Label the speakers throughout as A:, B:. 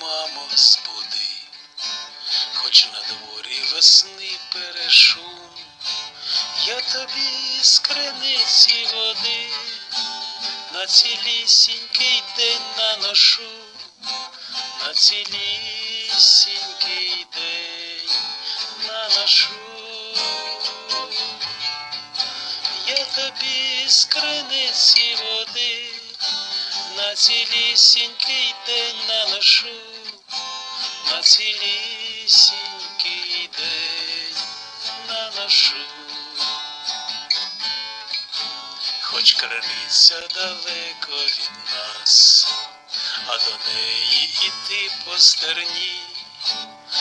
A: мамо, збуди, хоч на дворі весни перешум, я тобі з криниці води на цілісінький день наношу, на цілісінький день наношу. Я тобі з криниці води на цілісінький день наношу, на цілісінький день наношу. Хоч криниця далеко від нас, а до неї іти по стерні.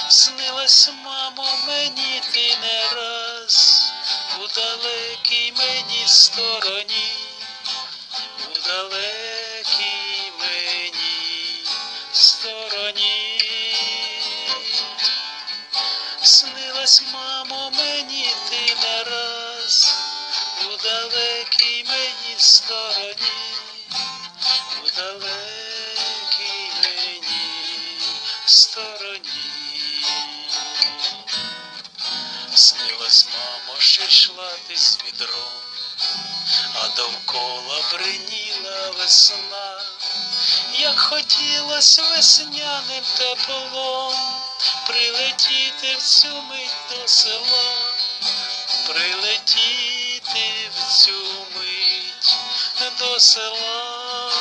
A: Снилась, мамо, мені ти не раз у далекій мені стороні, Снилась, мамо, мені ти не раз у далекій мені стороні, у далекій мені стороні. Довкола бриніла весна, як хотілось весняним теплом прилетіти в цю мить до села, прилетіти в цю мить до села,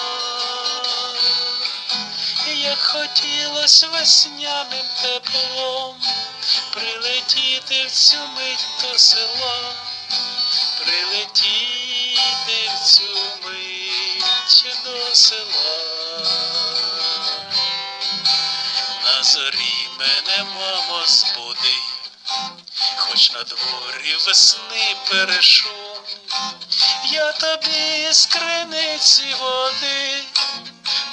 A: як хотілось весняним теплом прилетіти в цю мить до села, прилетіти села. На зорі мене, мамо, збуди, хоч на дворі весни перешум, я тобі з криниці води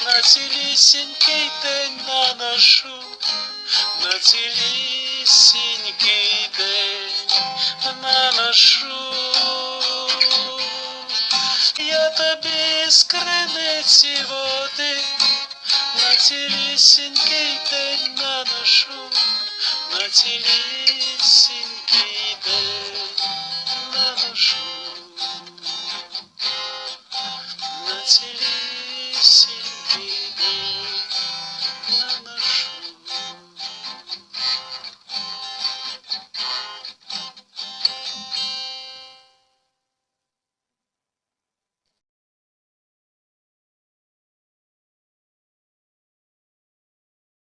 A: на цілісінький день наношу, на цілісінький день наношу. Я тобі з криниці води. На цілісінький день наношу, на цілісінький